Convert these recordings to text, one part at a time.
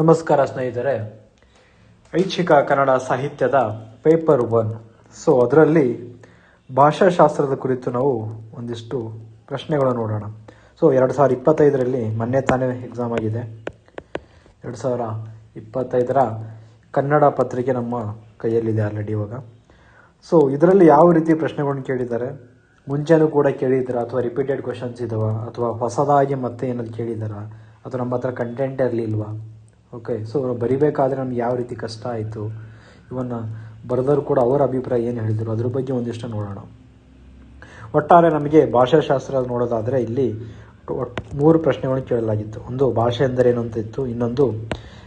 ನಮಸ್ಕಾರ ಸ್ನೇಹಿತರೆ. ಐಚ್ಛಿಕ ಕನ್ನಡ ಸಾಹಿತ್ಯದ ಪೇಪರ್ ಒನ್. ಸೊ ಅದರಲ್ಲಿ ಭಾಷಾಶಾಸ್ತ್ರದ ಕುರಿತು ನಾವು ಒಂದಿಷ್ಟು ಪ್ರಶ್ನೆಗಳನ್ನು ನೋಡೋಣ. ಸೊ ಎರಡು ಸಾವಿರದ ಇಪ್ಪತ್ತೈದರಲ್ಲಿ ಮೊನ್ನೆ ತಾನೇ ಎಕ್ಸಾಮ್ ಆಗಿದೆ. ಎರಡು ಸಾವಿರ ಇಪ್ಪತ್ತೈದರ ಕನ್ನಡ ಪತ್ರಿಕೆ ನಮ್ಮ ಕೈಯಲ್ಲಿದೆ ಆಲ್ರೆಡಿ ಇವಾಗ. ಸೊ ಇದರಲ್ಲಿ ಯಾವ ರೀತಿ ಪ್ರಶ್ನೆಗಳನ್ನು ಕೇಳಿದ್ದಾರೆ? ಮುಂಚೆನೂ ಕೂಡ ಕೇಳಿದ್ದಾರಾ ಅಥವಾ ರಿಪೀಟೆಡ್ ಕ್ವಶನ್ಸ್ ಇದಾವ, ಅಥವಾ ಹೊಸದಾಗಿ ಮತ್ತೆ ಏನಾದ್ರು ಕೇಳಿದ್ದಾರಾ ಅಥವಾ ನಮ್ಮ ಹತ್ರ ಕಂಟೆಂಟ್ ಇರಲಿಲ್ವಾ? ಓಕೆ ಸೊ ಬರಿಬೇಕಾದ್ರೆ ನಮ್ಗೆ ಯಾವ ರೀತಿ ಕಷ್ಟ ಆಯಿತು? ಇವನ್ನ ಬರೆದವರು ಕೂಡ ಅವರ ಅಭಿಪ್ರಾಯ ಏನು ಹೇಳಿದರು? ಅದ್ರ ಬಗ್ಗೆ ಒಂದಿಷ್ಟು ನೋಡೋಣ. ಒಟ್ಟಾರೆ ನಮಗೆ ಭಾಷಾಶಾಸ್ತ್ರ ನೋಡೋದಾದರೆ ಇಲ್ಲಿ ಮೂರು ಪ್ರಶ್ನೆಗಳನ್ನು ಕೇಳಲಾಗಿತ್ತು. ಒಂದು, ಭಾಷೆ ಎಂದರೇನು ಅಂತ ಇತ್ತು. ಇನ್ನೊಂದು,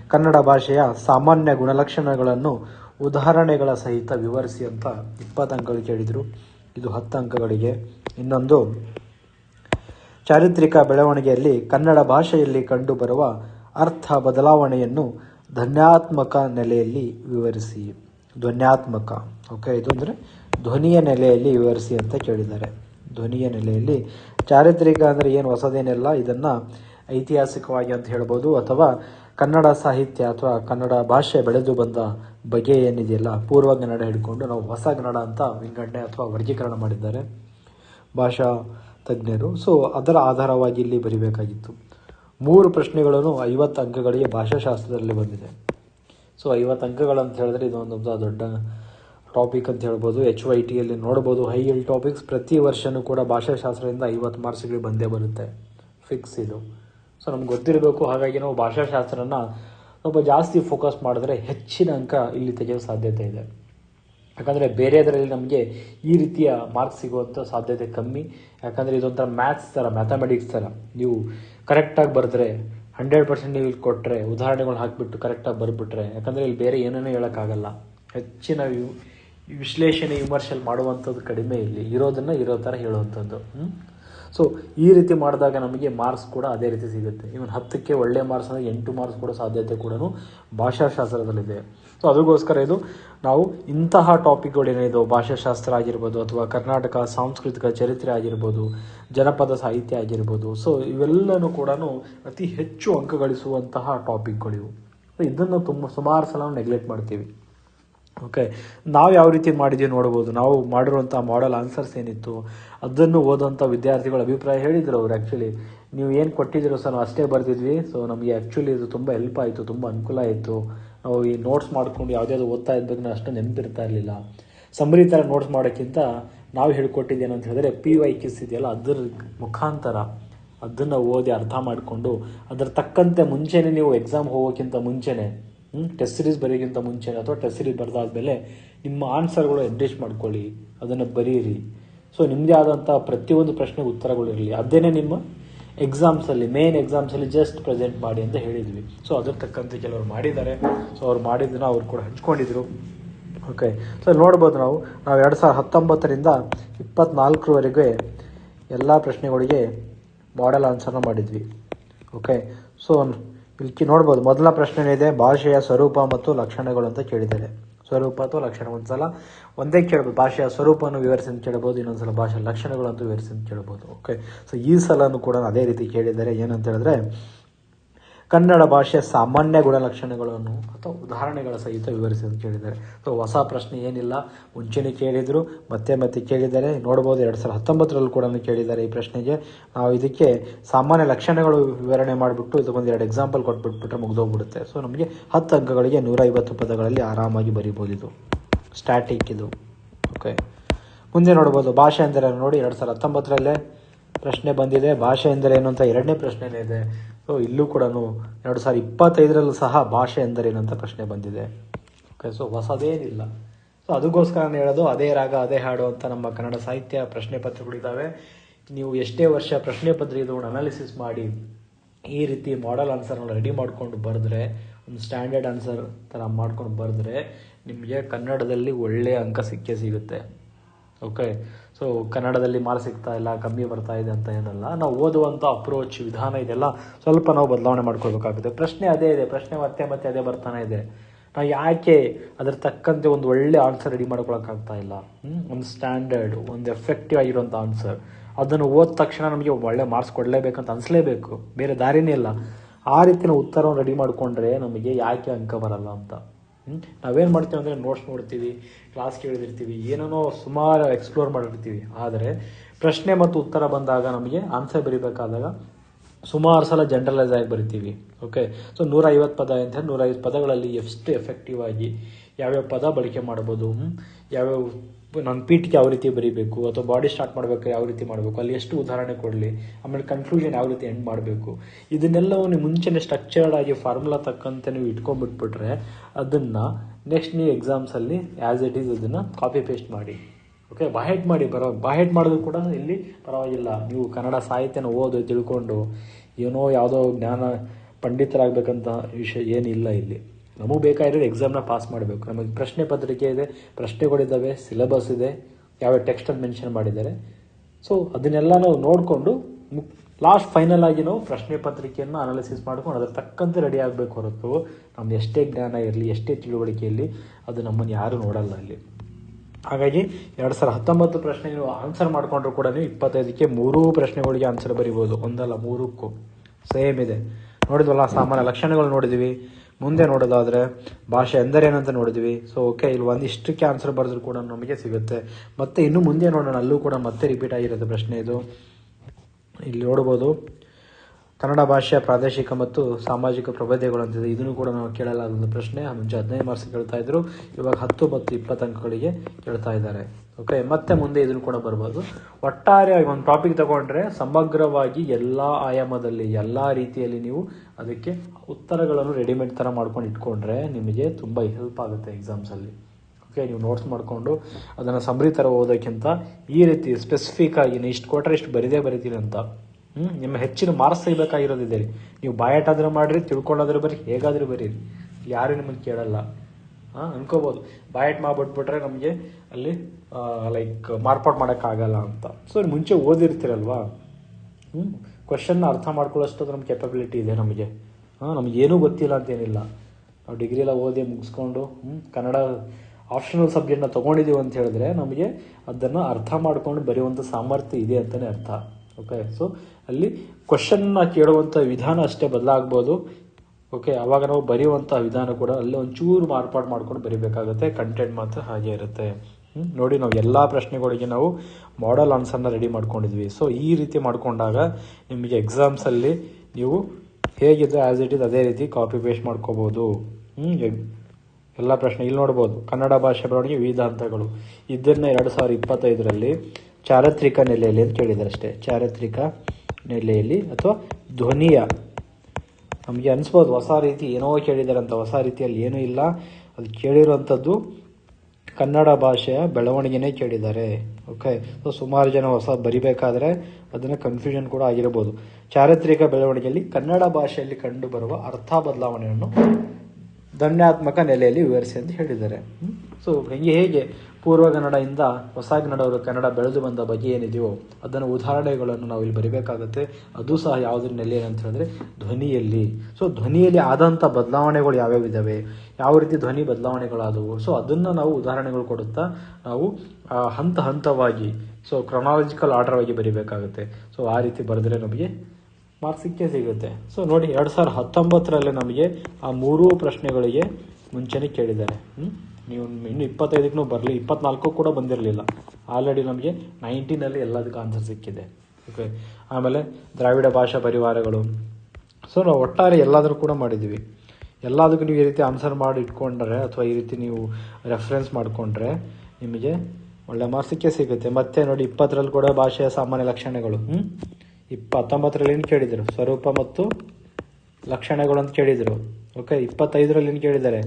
ಕನ್ನಡ ಭಾಷೆಯ ಸಾಮಾನ್ಯ ಗುಣಲಕ್ಷಣಗಳನ್ನು ಉದಾಹರಣೆಗಳ ಸಹಿತ ವಿವರಿಸಿ ಅಂತ ಇಪ್ಪತ್ತು ಅಂಕಗಳು ಕೇಳಿದರು. ಇದು ಹತ್ತು ಅಂಕಗಳಿಗೆ. ಇನ್ನೊಂದು, ಚಾರಿತ್ರಿಕ ಬೆಳವಣಿಗೆಯಲ್ಲಿ ಕನ್ನಡ ಭಾಷೆಯಲ್ಲಿ ಕಂಡುಬರುವ ಅರ್ಥ ಬದಲಾವಣೆಯನ್ನು ಧ್ವನ್ಯಾತ್ಮಕ ನೆಲೆಯಲ್ಲಿ ವಿವರಿಸಿ. ಧ್ವನ್ಯಾತ್ಮಕ ಓಕೆ ಇದು ಅಂದರೆ ಧ್ವನಿಯ ನೆಲೆಯಲ್ಲಿ ವಿವರಿಸಿ ಅಂತ ಕೇಳಿದ್ದಾರೆ. ಧ್ವನಿಯ ನೆಲೆಯಲ್ಲಿ ಚಾರಿತ್ರಿಕ ಅಂದರೆ ಏನು ಹೊಸದೇನೆಲ್ಲ, ಇದನ್ನು ಐತಿಹಾಸಿಕವಾಗಿ ಅಂತ ಹೇಳ್ಬೋದು, ಅಥವಾ ಕನ್ನಡ ಸಾಹಿತ್ಯ ಅಥವಾ ಕನ್ನಡ ಭಾಷೆ ಬೆಳೆದು ಬಂದ ಬಗೆ ಏನಿದೆಯಲ್ಲ, ಪೂರ್ವ ಕನ್ನಡ ಹಿಡ್ಕೊಂಡು ನಾವು ಹೊಸ ಕನ್ನಡ ಅಂತ ವಿಂಗಡಣೆ ಅಥವಾ ವರ್ಗೀಕರಣ ಮಾಡಿದ್ದಾರೆ ಭಾಷಾ ತಜ್ಞರು. ಸೊ ಅದರ ಆಧಾರವಾಗಿ ಇಲ್ಲಿ ಬರಿಬೇಕಾಗಿತ್ತು. ಮೂರು ಪ್ರಶ್ನೆಗಳನ್ನು ಐವತ್ತು ಅಂಕಗಳಿಗೆ ಭಾಷಾಶಾಸ್ತ್ರದಲ್ಲಿ ಬಂದಿದೆ. ಸೊ ಐವತ್ತು ಅಂಕಗಳಂತ ಹೇಳಿದ್ರೆ ಇದೊಂದು ದೊಡ್ಡ ಟಾಪಿಕ್ ಅಂತ ಹೇಳ್ಬೋದು. ಎಚ್ ವೈ ಟಿಯಲ್ಲಿ ನೋಡ್ಬೋದು ಹೈ ಎಲ್ ಟಾಪಿಕ್ಸ್ ಪ್ರತಿ ವರ್ಷವೂ ಕೂಡ ಭಾಷಾಶಾಸ್ತ್ರದಿಂದ ಐವತ್ತು ಮಾರ್ಕ್ಸ್ಗಳು ಬಂದೇ ಬರುತ್ತೆ. ಫಿಕ್ಸ್ ಇದು. ಸೊ ನಮ್ಗೆ ಗೊತ್ತಿರಬೇಕು, ಹಾಗಾಗಿ ನಾವು ಭಾಷಾಶಾಸ್ತ್ರನ ಸ್ವಲ್ಪ ಜಾಸ್ತಿ ಫೋಕಸ್ ಮಾಡಿದ್ರೆ ಹೆಚ್ಚಿನ ಅಂಕ ಇಲ್ಲಿ ತೆಗೆಯೋ ಸಾಧ್ಯತೆ ಇದೆ. ಯಾಕಂದರೆ ಬೇರೆದರಲ್ಲಿ ನಮಗೆ ಈ ರೀತಿಯ ಮಾರ್ಕ್ಸ್ ಸಿಗುವಂಥ ಸಾಧ್ಯತೆ ಕಮ್ಮಿ. ಯಾಕಂದರೆ ಇದೊಂಥರ ಮ್ಯಾಥ್ಸ್ ಥರ ಮ್ಯಾಥಮೆಟಿಕ್ಸ್ ಥರ. ನೀವು ಕರೆಕ್ಟಾಗಿ ಬರೆದ್ರೆ ಹಂಡ್ರೆಡ್ ಪರ್ಸೆಂಟ್ ನೀವು ಇಲ್ಲಿ ಕೊಟ್ಟರೆ ಉದಾಹರಣೆಗಳು ಹಾಕಿಬಿಟ್ಟು ಕರೆಕ್ಟಾಗಿ ಬರ್ಬಿಟ್ರೆ ಯಾಕಂದರೆ ಇಲ್ಲಿ ಬೇರೆ ಏನೇನೂ ಹೇಳೋಕ್ಕಾಗಲ್ಲ. ಹೆಚ್ಚಿನ ವಿಶ್ಲೇಷಣೆ ವಿಮರ್ಶೆಯಲ್ಲಿ ಮಾಡುವಂಥದ್ದು ಕಡಿಮೆ ಇಲ್ಲಿ. ಇರೋದನ್ನು ಇರೋ ಥರ ಹೇಳುವಂಥದ್ದು. ಸೊ ಈ ರೀತಿ ಮಾಡಿದಾಗ ನಮಗೆ ಮಾರ್ಕ್ಸ್ ಕೂಡ ಅದೇ ರೀತಿ ಸಿಗುತ್ತೆ. ಇವನ್ ಹತ್ತಕ್ಕೆ ಒಳ್ಳೆ ಮಾರ್ಕ್ಸ್ ಅಂದರೆ ಎಂಟು ಮಾರ್ಕ್ಸ್ ಕೂಡ ಸಾಧ್ಯತೆ ಕೂಡ ಭಾಷಾಶಾಸ್ತ್ರದಲ್ಲಿದೆ. ಸೊ ಅದಕ್ಕೋಸ್ಕರ ಇದು ನಾವು ಇಂತಹ ಟಾಪಿಕ್ಗಳು ಏನಿದೆ ಭಾಷಾಶಾಸ್ತ್ರ ಆಗಿರ್ಬೋದು ಅಥವಾ ಕರ್ನಾಟಕ ಸಾಂಸ್ಕೃತಿಕ ಚರಿತ್ರೆ ಆಗಿರ್ಬೋದು, ಜನಪದ ಸಾಹಿತ್ಯ ಆಗಿರ್ಬೋದು ಸೊ ಇವೆಲ್ಲನೂ ಕೂಡ ಅತಿ ಹೆಚ್ಚು ಅಂಕ ಗಳಿಸುವಂತಹ ಟಾಪಿಕ್ಗಳಿವು ಸೊ ಇದನ್ನು ತುಂಬ, ಸುಮಾರು ಸಲ ನೆಗ್ಲೆಕ್ಟ್ ಮಾಡ್ತೀವಿ. ಓಕೆ ನಾವು ಯಾವ ರೀತಿ ಮಾಡಿದ್ದೀವಿ ನೋಡ್ಬೋದು. ನಾವು ಮಾಡಿರುವಂಥ ಮಾಡೆಲ್ ಆನ್ಸರ್ಸ್ ಏನಿತ್ತು, ಅದನ್ನು ಓದುವಂಥ ವಿದ್ಯಾರ್ಥಿಗಳ ಅಭಿಪ್ರಾಯ ಹೇಳಿದರು ಅವ್ರು ಆ್ಯಕ್ಚುಲಿ ನೀವು ಏನು ಕೊಟ್ಟಿದ್ದೀರೋ ಸರ್, ನಾವು ಅಷ್ಟೇ ಬರ್ತಿದ್ವಿ ಸೊ ನಮಗೆ ಆ್ಯಕ್ಚುಲಿ ಇದು ತುಂಬ ಹೆಲ್ಪ್ ಆಯಿತು, ತುಂಬ ಅನುಕೂಲ ಆಯಿತು. ನಾವು ಈ ನೋಟ್ಸ್ ಮಾಡ್ಕೊಂಡು ಯಾವುದಾದ್ರು ಓದ್ತಾ ಇದ್ದಾಗ ಅಷ್ಟು ನೆನಪಿರ್ತಾ ಇರಲಿಲ್ಲ. ಸಮರಿ ಥರ ನೋಟ್ಸ್ ಮಾಡೋಕ್ಕಿಂತ ನಾವು ಹೇಳ್ಕೊಟ್ಟಿದ್ದೇನೆ ಅಂತ ಹೇಳಿದ್ರೆ ಪಿ ವೈ ಕಿಸ್ ಇದೆಯಲ್ಲ ಅದರ ಮುಖಾಂತರ ಅದನ್ನು ಓದಿ ಅರ್ಥ ಮಾಡಿಕೊಂಡು, ಅದರ ತಕ್ಕಂತೆ ಮುಂಚೆನೇ ನೀವು ಎಕ್ಸಾಮ್ ಹೋಗೋಕ್ಕಿಂತ ಮುಂಚೆನೇ ಟೆಸ್ಟ್ ಸೀರೀಸ್ ಬರೆಯೋಕ್ಕಿಂತ ಮುಂಚೆ ಅಥವಾ ಟೆಸ್ಟ್ ಸೀರೀಸ್ ಬರೆದಾದ್ಮೇಲೆ ನಿಮ್ಮ ಆನ್ಸರ್ಗಳು ಎಡ್ರೆಸ್ ಮಾಡ್ಕೊಳ್ಳಿ. ಅದನ್ನು ಬರೀರಿ. ಸೊ ನಿಮ್ಮದೇ ಆದಂಥ ಪ್ರತಿಯೊಂದು ಪ್ರಶ್ನೆಗೆ ಉತ್ತರಗಳಿರಲಿ ಅದೇನೇ ನಿಮ್ಮ ಎಕ್ಸಾಮ್ಸಲ್ಲಿ ಮೇನ್ ಎಕ್ಸಾಮ್ಸಲ್ಲಿ ಜಸ್ಟ್ ಪ್ರೆಸೆಂಟ್ ಮಾಡಿ ಅಂತ ಹೇಳಿದ್ವಿ. ಸೊ ಅದ್ರ ತಕ್ಕಂತೆ ಕೆಲವರು ಮಾಡಿದ್ದಾರೆ. ಸೊ ಅವ್ರು ಮಾಡಿದ್ದನ್ನು ಅವ್ರು ಕೂಡ ಹಂಚ್ಕೊಂಡಿದ್ರು. ಓಕೆ ಸೊ ನೋಡ್ಬೋದು ನಾವು ನಾವು ಎರಡು ಸಾವಿರದ ಹತ್ತೊಂಬತ್ತರಿಂದ ಇಪ್ಪತ್ನಾಲ್ಕರವರೆಗೆ ಎಲ್ಲ ಪ್ರಶ್ನೆಗಳಿಗೆ ಮಾಡೆಲ್ ಆನ್ಸರ್ನ ಮಾಡಿದ್ವಿ. ಓಕೆ ಸೊ ಇಲ್ಲಿ ನೋಡ್ಬೋದು, ಮೊದಲ ಪ್ರಶ್ನೆ ಏನಿದೆ ಭಾಷೆಯ ಸ್ವರೂಪ ಮತ್ತು ಲಕ್ಷಣಗಳು ಅಂತ ಕೇಳಿದ್ದಾರೆ. ಸ್ವರೂಪ ಅಥವಾ ಲಕ್ಷಣ, ಒಂದ್ಸಲ ಒಂದೇ ಕೇಳ್ಬೋದು, ಭಾಷೆಯ ಸ್ವರೂಪವನ್ನು ವಿವರಿಸಿ ಅಂತ ಕೇಳ್ಬೋದು, ಇನ್ನೊಂದ್ಸಲ ಭಾಷೆಯ ಲಕ್ಷಣಗಳು ಅಂತ ವಿವರಿಸಿ ಅಂತ ಕೇಳ್ಬೋದು. ಓಕೆ ಸೊ ಈ ಸಲನೂ ಕೂಡ ಅದೇ ರೀತಿ ಕೇಳಿದ್ದಾರೆ, ಏನಂತ ಹೇಳಿದ್ರೆ ಕನ್ನಡ ಭಾಷೆಯ ಸಾಮಾನ್ಯ ಗುಣಲಕ್ಷಣಗಳನ್ನು ಅಥವಾ ಉದಾಹರಣೆಗಳ ಸಹಿತ ವಿವರಿಸಿ ಅಂತ ಕೇಳಿದ್ದಾರೆ. ಸೊ, ಹೊಸ ಪ್ರಶ್ನೆ ಏನಿಲ್ಲ, ಮುಂಚೆನೆ ಕೇಳಿದರು, ಮತ್ತೆ ಮತ್ತೆ ಕೇಳಿದ್ದಾರೆ. ನೋಡ್ಬೋದು, ಎರಡು ಸಾವಿರದ ಹತ್ತೊಂಬತ್ತರಲ್ಲೂ ಕೂಡ ಕೇಳಿದ್ದಾರೆ ಈ ಪ್ರಶ್ನೆಗೆ. ನಾವು ಇದಕ್ಕೆ ಸಾಮಾನ್ಯ ಲಕ್ಷಣಗಳು ವಿವರಣೆ ಮಾಡಿಬಿಟ್ಟು, ಇದಕ್ಕೊಂದು ಎರಡು ಎಕ್ಸಾಂಪಲ್ ಕೊಟ್ಬಿಟ್ಬಿಟ್ರೆ ಮುಗ್ದೋಗ್ಬಿಡುತ್ತೆ. ಸೊ, ನಮಗೆ ಹತ್ತು ಅಂಕಗಳಿಗೆ ನೂರ ಐವತ್ತು ಪದಗಳಲ್ಲಿ ಆರಾಮಾಗಿ ಬರಿಬೋದು ಇದು. ಸ್ಟ್ಯಾಟಿಕ್ ಇದು. ಓಕೆ ಮುಂದೆ ನೋಡ್ಬೋದು, ಭಾಷೆ ಅಂದರೆ ನೋಡಿ, ಎರಡು ಸಾವಿರದ ಹತ್ತೊಂಬತ್ತರಲ್ಲೇ ಪ್ರಶ್ನೆ ಬಂದಿದೆ. ಭಾಷೆ ಏನು ಅಂತ ಎರಡನೇ ಪ್ರಶ್ನೆನೇ ಇದೆ. ಸೊ ಇಲ್ಲೂ ಕೂಡ ಎರಡು ಸಾವಿರದ ಇಪ್ಪತ್ತೈದರಲ್ಲೂ ಸಹ ಭಾಷೆ ಎಂದರೇನಂತ ಪ್ರಶ್ನೆ ಬಂದಿದೆ. Okay so ಹೊಸದೇನಿಲ್ಲ. ಸೊ ಅದಕ್ಕೋಸ್ಕರ ನಾನು ಹೇಳೋದು, ಅದೇ ರಾಗ, ಅದೇ ಹಾಡು ಅಂತ ನಮ್ಮ ಕನ್ನಡ ಸಾಹಿತ್ಯ ಪ್ರಶ್ನೆ ಪತ್ರಗಳಿದ್ದಾವೆ ನೀವು ಎಷ್ಟೇ ವರ್ಷ ಪ್ರಶ್ನೆ ಪತ್ರಿಕೆಗಳನ್ನ ಅನಾಲಿಸಿಸ್ ಮಾಡಿ, ಈ ರೀತಿ ಮಾಡೆಲ್ ಆನ್ಸರ್ನ ರೆಡಿ ಮಾಡ್ಕೊಂಡು ಬರೆದ್ರೆ, ಒಂದು ಸ್ಟ್ಯಾಂಡರ್ಡ್ ಆನ್ಸರ್ ಥರ ಮಾಡ್ಕೊಂಡು ಬರೆದ್ರೆ, ನಿಮಗೆ ಕನ್ನಡದಲ್ಲಿ ಒಳ್ಳೆಯ ಅಂಕ ಸಿಕ್ಕೇ ಸಿಗುತ್ತೆ. ಓಕೆ ಸೊ ಕನ್ನಡದಲ್ಲಿ ಮಾರ್ಕ್ ಸಿಗ್ತಾ ಇಲ್ಲ, ಕಮ್ಮಿ ಬರ್ತಾ ಇದೆ ಅಂತ ಏನಲ್ಲ, ನಾವು ಓದುವಂಥ ಅಪ್ರೋಚ್ ವಿಧಾನ ಇದೆಲ್ಲ ಸ್ವಲ್ಪ ನಾವು ಬದಲಾವಣೆ ಮಾಡ್ಕೋಬೇಕಾಗುತ್ತೆ ಪ್ರಶ್ನೆ ಅದೇ ಇದೆ, ಪ್ರಶ್ನೆ ಮತ್ತೆ ಮತ್ತೆ ಅದೇ ಬರ್ತಾನೆ ಇದೆ. ನಾವು ಯಾಕೆ ಅದ್ರ ತಕ್ಕಂತೆ ಒಂದು ಒಳ್ಳೆ ಆನ್ಸರ್ ರೆಡಿ ಮಾಡ್ಕೊಳಕ್ಕಾಗ್ತಾ ಇಲ್ಲ? ಒಂದು ಸ್ಟ್ಯಾಂಡರ್ಡ್ ಒಂದು ಎಫೆಕ್ಟಿವ್ ಆಗಿರುವಂಥ ಆನ್ಸರ್ ಅದನ್ನು ಓದ ತಕ್ಷಣ ನಮಗೆ ಒಳ್ಳೆ ಮಾರ್ಕ್ಸ್ ಕೊಡಲೇಬೇಕಂತ ಅನಿಸ್ಲೇಬೇಕು. ಬೇರೆ ದಾರಿನೇ ಇಲ್ಲ. ಆ ರೀತಿಯ ಉತ್ತರವನ್ನು ರೆಡಿ ಮಾಡಿಕೊಂಡ್ರೆ ನಮಗೆ ಯಾಕೆ ಅಂಕ ಬರಲ್ಲ ಅಂತ? ನಾವೇನು ಮಾಡ್ತೀವಿ ಅಂದರೆ ನೋಟ್ಸ್ ನೋಡ್ತೀವಿ ಕ್ಲಾಸ್ ಕೇಳಿದಿರ್ತೀವಿ ಏನೇನೋ ಸುಮಾರು ಎಕ್ಸ್ಪ್ಲೋರ್ ಮಾಡಿರ್ತೀವಿ. ಆದರೆ ಪ್ರಶ್ನೆ ಮತ್ತು ಉತ್ತರ ಬಂದಾಗ ನಮಗೆ ಆನ್ಸರ್ ಬರೀಬೇಕಾದಾಗ ಸುಮಾರು ಸಲ ಜನರಲೈಸ್ ಆಗಿ ಬರಿತೀವಿ. ಓಕೆ ಸೊ ನೂರ ಐವತ್ತು ಪದ ಅಂತ ನೂರೈವತ್ತು ಪದಗಳಲ್ಲಿ ಎಷ್ಟು ಎಫೆಕ್ಟಿವ್ ಆಗಿ ಯಾವ್ಯಾವ ಪದ ಬಳಕೆ ಮಾಡ್ಬೋದು? ಯಾವ್ಯಾವ ನಾನು ಪೀಠಿಗೆ ಯಾವ ರೀತಿ ಬರೀಬೇಕು ಅಥವಾ ಬಾಡಿ ಸ್ಟಾರ್ಟ್ ಮಾಡಬೇಕು ಯಾವ ರೀತಿ ಮಾಡಬೇಕು? ಅಲ್ಲಿ ಎಷ್ಟು ಉದಾಹರಣೆ ಕೊಡಲಿ? ಆಮೇಲೆ ಕನ್ಕ್ಲೂಷನ್ ಯಾವ ರೀತಿ ಎಂಡ್ ಮಾಡಬೇಕು? ಇದನ್ನೆಲ್ಲವೂ ನೀವು ಮುಂಚೆನೆ ಸ್ಟ್ರಕ್ಚರ್ಡ್ ಆಗಿ ಫಾರ್ಮುಲಾ ತಕ್ಕಂತೆ ನೀವು ಇಟ್ಕೊಂಡ್ಬಿಟ್ಬಿಟ್ರೆ ಅದನ್ನು ನೆಕ್ಸ್ಟ್ ನೀವು ಎಕ್ಸಾಮ್ಸಲ್ಲಿ ಆ್ಯಸ್ ಇಟ್ ಈಸ್ ಅದನ್ನು ಕಾಪಿ ಪೇಸ್ಟ್ ಮಾಡಿ. ಓಕೆ ಬಾಹೆಟ್ ಮಾಡಿ, ಬರೋ ಬಾಹೆಟ್ ಮಾಡೋದು ಕೂಡ ಇಲ್ಲಿ ಪರವಾಗಿಲ್ಲ. ನೀವು ಕನ್ನಡ ಸಾಹಿತ್ಯನ ಓದು, ತಿಳ್ಕೊಂಡು ಏನೋ ಯಾವುದೋ ಜ್ಞಾನ ಪಂಡಿತರಾಗಬೇಕಂತ ವಿಷಯ ಏನಿಲ್ಲ ಇಲ್ಲಿ. ನಮಗೆ ಬೇಕಾಗಿರೋ ಎಕ್ಸಾಮ್ನ ಪಾಸ್ ಮಾಡಬೇಕು. ನಮಗೆ ಪ್ರಶ್ನೆ ಪತ್ರಿಕೆ ಇದೆ ಪ್ರಶ್ನೆಗಳಿದ್ದಾವೆ ಸಿಲೆಬಸ್ ಇದೆ ಯಾವ ಟೆಕ್ಸ್ಟನ್ನು ಮೆನ್ಷನ್ ಮಾಡಿದ್ದಾರೆ. ಸೊ ಅದನ್ನೆಲ್ಲ ನಾವು ನೋಡಿಕೊಂಡು ಲಾಸ್ಟ್ ಫೈನಲ್ ಆಗಿ ನಾವು ಪ್ರಶ್ನೆ ಪತ್ರಿಕೆಯನ್ನು ಅನಾಲಿಸಿಸ್ ಮಾಡ್ಕೊಂಡು ಅದ್ರ ತಕ್ಕಂತೆ ರೆಡಿ ಆಗಬೇಕು ಹೊರತು ನಮ್ದು ಎಷ್ಟೇ ಜ್ಞಾನ ಇರಲಿ, ಎಷ್ಟೇ ತಿಳುವಳಿಕೆ ಇರಲಿ, ಅದು ನಮ್ಮನ್ನು ಯಾರೂ ನೋಡಲ್ಲ ಅಲ್ಲಿ ಹಾಗಾಗಿ ಎರಡು ಸಾವಿರದ ಹತ್ತೊಂಬತ್ತು ಪ್ರಶ್ನೆ ನೀವು ಆನ್ಸರ್ ಮಾಡಿಕೊಂಡ್ರು ಕೂಡ ನೀವು ಇಪ್ಪತ್ತೈದಕ್ಕೆ ಮೂರೂ ಪ್ರಶ್ನೆಗಳಿಗೆ ಆನ್ಸರ್ ಬರಿಬೋದು. ಒಂದಲ್ಲ, ಮೂರಕ್ಕೂ. ಸೇಮ್ ಇದೆ. ನೋಡಿದ್ವಲ್ಲ, ಸಾಮಾನ್ಯ ಲಕ್ಷಣಗಳು ನೋಡಿದ್ವಿ. ಮುಂದೆ ನೋಡೋದಾದರೆ ಭಾಷೆ ಎಂದರೇನಂತ ನೋಡಿದ್ವಿ. ಸೊ ಓಕೆ ಇಲ್ಲಿ ಒಂದಿಷ್ಟಕ್ಕೆ ಆನ್ಸರ್ ಬರೆದ್ರು ಕೂಡ ನಮಗೆ ಸಿಗುತ್ತೆ. ಮತ್ತೆ ಇನ್ನು ಮುಂದೆ ನೋಡೋಣ, ಅಲ್ಲೂ ಕೂಡ ಮತ್ತೆ ರಿಪೀಟ್ ಆಗಿರೋದು ಪ್ರಶ್ನೆ ಇದು. ಇಲ್ಲಿ ನೋಡ್ಬೋದು, ಕನ್ನಡ ಭಾಷೆಯ ಪ್ರಾದೇಶಿಕ ಮತ್ತು ಸಾಮಾಜಿಕ ಪ್ರಭೇದಗಳು ಅಂತಿದೆ ಇದನ್ನು ಕೂಡ ನಾವು ಕೇಳಲಾದ ಪ್ರಶ್ನೆ. ಮುಂಚೆ ಹದಿನೈದು ಮಾರ್ಕ್ಸ್ ಕೇಳ್ತಾ ಇದ್ರು. ಇವಾಗ ಹತ್ತು ಮತ್ತು ಇಪ್ಪತ್ತು ಅಂಕಗಳಿಗೆ ಕೇಳ್ತಾ ಇದ್ದಾರೆ. ಓಕೆ ಮತ್ತೆ ಮುಂದೆ ಇದನ್ನು ಕೂಡ ಬರ್ಬೋದು. ಒಟ್ಟಾರೆಯಾಗಿ ಒಂದು ಟಾಪಿಕ್ ತಗೊಂಡ್ರೆ ಸಮಗ್ರವಾಗಿ ಎಲ್ಲ ಆಯಾಮದಲ್ಲಿ, ಎಲ್ಲ ರೀತಿಯಲ್ಲಿ ನೀವು ಅದಕ್ಕೆ ಉತ್ತರಗಳನ್ನು ರೆಡಿಮೇಡ್ ಥರ ಮಾಡ್ಕೊಂಡು ಇಟ್ಕೊಂಡ್ರೆ ನಿಮಗೆ ತುಂಬ ಹೆಲ್ಪ್ ಆಗುತ್ತೆ ಎಕ್ಸಾಮ್ಸಲ್ಲಿ ಓಕೆ ನೀವು ನೋಟ್ಸ್ ಮಾಡಿಕೊಂಡು ಅದನ್ನು ಸಮರಿ ಥರ ಓದೋಕ್ಕಿಂತ ಈ ರೀತಿ ಸ್ಪೆಸಿಫಿಕ್ ಆಗಿ ನೀವು ಇಷ್ಟು ಕೊಟ್ಟರೆ ಇಷ್ಟು ಬರೀದೇ ಬರಿತೀನಿ ಅಂತ ಹ್ಞೂ ನಿಮ್ಮ ಹೆಚ್ಚಿನ ಮಾರ್ಕ್ಸ್ ತೆಗಿಬೇಕಾಗಿರೋದಿದೆ. ನೀವು ಬಾಯಾಟಾದರೂ ಮಾಡಿರಿ ತಿಳ್ಕೊಳ್ಳೋದ್ರೆ ಬರೀ, ಹೇಗಾದರೂ ಬರೀರಿ. ಯಾರೂ ನಿಮ್ಮನ್ನು ಕೇಳಲ್ಲ. ಹಾಂ, ಅನ್ಕೋಬೋದು. ಬಾಯಟ್ ಮಾಡ್ಬಿಟ್ಬಿಟ್ರೆ ನಮಗೆ ಅಲ್ಲಿ ಲೈಕ್ ಮಾರ್ಪಾಡು ಮಾಡೋಕ್ಕಾಗಲ್ಲ ಅಂತ. ಸೊ ಮುಂಚೆ ಓದಿರ್ತೀರಲ್ವಾ? ಹ್ಞೂ ಕ್ವಶನ್ನ ಅರ್ಥ ಮಾಡ್ಕೊಳ್ಳೋಷ್ಟು ನಮ್ಮ ಕೆಪಬಿಲಿಟಿ ಇದೆ ನಮಗೆ. ಹಾಂ, ನಮ್ಗೆ ಏನೂ ಗೊತ್ತಿಲ್ಲ ಅಂತೇನಿಲ್ಲ. ನಾವು ಡಿಗ್ರಿ ಎಲ್ಲ ಓದಿ ಮುಗಿಸ್ಕೊಂಡು ಕನ್ನಡ ಆಪ್ಷನಲ್ ಸಬ್ಜೆಕ್ಟ್ನ ತೊಗೊಂಡಿದ್ದೀವಿ ಅಂತ ಹೇಳಿದ್ರೆ ನಮಗೆ ಅದನ್ನು ಅರ್ಥ ಮಾಡ್ಕೊಂಡು ಬರೆಯುವಂಥ ಸಾಮರ್ಥ್ಯ ಇದೆ ಅಂತಲೇ ಅರ್ಥ. ಓಕೆ ಸೊ ಅಲ್ಲಿ ಕ್ವಶನ್ನ ಕೇಳುವಂಥ ವಿಧಾನ ಅಷ್ಟೇ ಬದಲಾಗ್ಬೋದು. ಓಕೆ ಆವಾಗ ನಾವು ಬರೆಯುವಂಥ ವಿಧಾನ ಕೂಡ ಅಲ್ಲಿ ಒಂಚೂರು ಮಾರ್ಪಾಡು ಮಾಡ್ಕೊಂಡು ಬರಿಬೇಕಾಗುತ್ತೆ. ಕಂಟೆಂಟ್ ಮಾತ್ರ ಹಾಗೆ ಇರುತ್ತೆ. ನೋಡಿ ನಾವು ಎಲ್ಲ ಪ್ರಶ್ನೆಗಳಿಗೆ ನಾವು ಮಾಡಲ್ ಆನ್ಸರ್ನ ರೆಡಿ ಮಾಡ್ಕೊಂಡಿದ್ವಿ. ಸೊ ಈ ರೀತಿ ಮಾಡ್ಕೊಂಡಾಗ ನಿಮಗೆ ಎಕ್ಸಾಮ್ಸಲ್ಲಿ ನೀವು ಹೇಗಿದ್ರೆ ಆ್ಯಸ್ ಇಟ್ ಇಸ್ ಅದೇ ರೀತಿ ಕಾಪಿ ಪೇಸ್ಟ್ ಮಾಡ್ಕೋಬೋದು. ಎಲ್ಲ ಪ್ರಶ್ನೆ ಇಲ್ಲಿ ನೋಡ್ಬೋದು. ಕನ್ನಡ ಭಾಷೆ ಬರವಣಿಗೆ ವಿವಿಧ ಹಂತಗಳು ಇದನ್ನು ಎರಡು ಸಾವಿರದ ಇಪ್ಪತ್ತೈದರಲ್ಲಿ ಚಾರಿತ್ರಿಕ ನೆಲೆಯಲ್ಲಿ ಅಂತ ಕೇಳಿದ್ದಾರೆ ಅಷ್ಟೇ. ಚಾರಿತ್ರಿಕ ನೆಲೆಯಲ್ಲಿ ಅಥವಾ ಧ್ವನಿಯ ನಮಗೆ ಅನಿಸ್ಬೋದು, ಹೊಸ ರೀತಿ ಏನೋ ಕೇಳಿದ್ದಾರೆ ಅಂತ ಹೊಸ ರೀತಿಯಲ್ಲಿ ಏನೂ ಇಲ್ಲ. ಅದು ಕೇಳಿರುವಂಥದ್ದು ಕನ್ನಡ ಭಾಷೆಯ ಬೆಳವಣಿಗೆನೇ ಕೇಳಿದ್ದಾರೆ. ಓಕೆ ಸೊ ಸುಮಾರು ಜನ ಹೊಸ ಬರಿಬೇಕಾದ್ರೆ ಅದನ್ನು ಕನ್ಫ್ಯೂಷನ್ ಕೂಡ ಆಗಿರ್ಬೋದು. ಚಾರಿತ್ರಿಕ ಬೆಳವಣಿಗೆಯಲ್ಲಿ ಕನ್ನಡ ಭಾಷೆಯಲ್ಲಿ ಕಂಡುಬರುವ ಅರ್ಥ ಬದಲಾವಣೆಯನ್ನು ಧನ್ಯಾತ್ಮಕ ನೆಲೆಯಲ್ಲಿ ವಿವರಿಸಿ ಅಂತ ಹೇಳಿದ್ದಾರೆ. ಸೊ ಹೀಗೆ ಹೇಗೆ? ಪೂರ್ವ ಕನ್ನಡದಿಂದ ಹೊಸ ಕನ್ನಡವರು ಕನ್ನಡ ಬೆಳೆದು ಬಂದ ಬಗೆ ಏನಿದೆಯೋ ಅದನ್ನು ಉದಾಹರಣೆಗಳನ್ನು ನಾವು ಇಲ್ಲಿ ಬರಿಬೇಕಾಗುತ್ತೆ. ಅದು ಸಹ ಯಾವುದ್ರ ನೆಲೆ ಅಂತ ಹೇಳಿದ್ರೆ ಧ್ವನಿಯಲ್ಲಿ. ಸೊ ಧ್ವನಿಯಲ್ಲಿ ಆದಂಥ ಬದಲಾವಣೆಗಳು ಯಾವ್ಯಾವ ಇದ್ದಾವೆ ಯಾವ ರೀತಿ ಧ್ವನಿ ಬದಲಾವಣೆಗಳಾದವು? ಸೊ ಅದನ್ನು ನಾವು ಉದಾಹರಣೆಗಳು ಕೊಡುತ್ತಾ ನಾವು ಹಂತ ಹಂತವಾಗಿ ಸೊ ಕ್ರೊನಾಲಜಿಕಲ್ ಆರ್ಡರ್ ಆಗಿ ಬರಿಬೇಕಾಗುತ್ತೆ. ಸೊ ಆ ರೀತಿ ಬರೆದ್ರೆ ನಮಗೆ ಮಾರ್ಕ್ಸ್ ಸಿಕ್ಕೇ ಸಿಗುತ್ತೆ. ಸೊ ನೋಡಿ, ಎರಡು ಸಾವಿರದ ಹತ್ತೊಂಬತ್ತರಲ್ಲಿ ನಮಗೆ ಆ ಮೂರೂ ಪ್ರಶ್ನೆಗಳಿಗೆ ಮುಂಚೆನೇ ಕೇಳಿದ್ದಾರೆ. ಹ್ಮ್? ನೀವು ಇನ್ನು ಇಪ್ಪತ್ತೈದಕ್ಕೂ ಬರಲಿ ಇಪ್ಪತ್ನಾಲ್ಕು ಕೂಡ ಬಂದಿರಲಿಲ್ಲ. ಆಲ್ರೆಡಿ ನಮಗೆ ನೈನ್ಟೀನಲ್ಲಿ ಎಲ್ಲದಕ್ಕೂ ಆನ್ಸರ್ ಸಿಕ್ಕಿದೆ. ಓಕೆ ಆಮೇಲೆ ದ್ರಾವಿಡ ಭಾಷಾ ಪರಿವಾರಗಳು. ಸೊ ನಾವು ಒಟ್ಟಾರೆ ಎಲ್ಲಾದರೂ ಕೂಡ ಮಾಡಿದ್ದೀವಿ ಎಲ್ಲದಕ್ಕೂ ನೀವು ಈ ರೀತಿ ಆನ್ಸರ್ ಮಾಡಿ ಇಟ್ಕೊಂಡ್ರೆ ಅಥವಾ ಈ ರೀತಿ ನೀವು ರೆಫರೆನ್ಸ್ ಮಾಡಿಕೊಂಡ್ರೆ ನಿಮಗೆ ಒಳ್ಳೆ ಮಾರ್ಕ್ಸ್ ಸಿಕ್ಕೇ ಸಿಗುತ್ತೆ. ಮತ್ತೆ ನೋಡಿ, ಇಪ್ಪತ್ತರಲ್ಲಿ ಕೂಡ ಭಾಷೆಯ ಸಾಮಾನ್ಯ ಲಕ್ಷಣಗಳು. ಹ್ಞೂ ಇಪ್ಪ ಹತ್ತೊಂಬತ್ತರಲ್ಲಿ ಏನು ಕೇಳಿದರು? ಸ್ವರೂಪ ಮತ್ತು ಲಕ್ಷಣಗಳು ಅಂತ ಕೇಳಿದರು. ಓಕೆ ಇಪ್ಪತ್ತೈದರಲ್ಲಿ ಏನು ಕೇಳಿದ್ದಾರೆ?